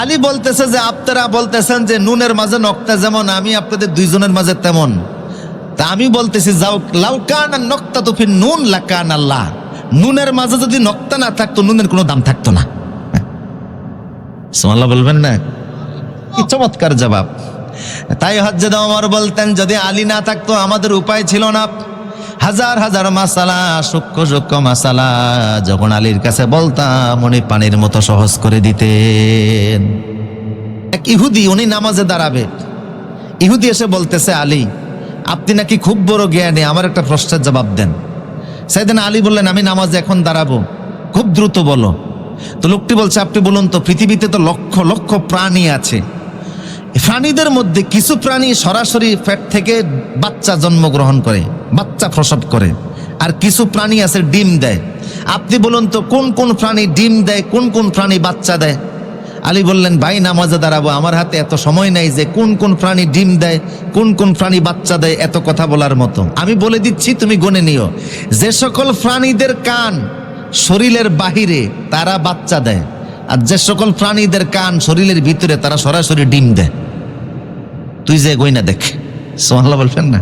আলী বলতেছে যে, আপনারা বলতেছেন যে, নুনের মাঝে নক্তা যেমন, আমি আপনাদের দুইজনের মাঝে তেমন। তা আমি বলতেছি, যাও লাউকান আর নক্তা তুফিন নুন লাকান আল্লাহ নুনের মাঝে যদি নক্তা না থাকতো, নুনের কোনো দাম থাকতো না। সোমাল্লাহ বলবেন না? কি চমৎকার জবাব। তাই হজ্জেদ ওমর বলতেন, যদি আলী না থাকতো, আমাদের উপায় ছিল না। হাজার হাজার মাসালা, সূক্ষ্ম সূক্ষ্ম মাসালা যখন আলীর কাছে বলতাম, উনি পানির মতো সহজ করে দিতেন। এক ইহুদি, উনি নামাজে দাঁড়াবে। ইহুদি এসে বলতেছে, আলী, আপনি নাকি খুব বড় জ্ঞানী, আমার একটা প্রশ্নের জবাব দেন। সেদিন আলী বললেন, আমি নামাজে এখন দাঁড়াবো। খুব দ্রুত বলো। তো লোকটি বলছে, আপনি বলুন তো, পৃথিবীতে তো লক্ষ লক্ষ প্রাণী আছে। প্রাণীদের মধ্যে কিছু প্রাণী সরাসরি ফ্যাট থেকে বাচ্চা জন্মগ্রহণ করে। বাচ্চা প্রসব করে, আর কিছু প্রাণী আছে ডিম দেয়। আপনি বলুন তো, কোন কোন প্রাণী ডিম দেয়, কোন কোন প্রাণী বাচ্চা দেয়? আলী বললেন, ভাই, নামাজে দাঁড়াবো, আমার হাতে এত সময় নাই যে কোন কোন প্রাণী ডিম দেয়, কোন কোন প্রাণী বাচ্চা দেয়, এত কথা বলার মতো। আমি বলে দিচ্ছি, তুমি গনে নিও। যে সকল প্রাণীদের কান শরীরের বাহিরে, তারা বাচ্চা দেয়। আর যে সকল প্রাণীদের কান শরীরের ভিতরে, তারা সরাসরি ডিম দেয়। তুই যে গইনা দেখ সোহাল্লা বলবেন না?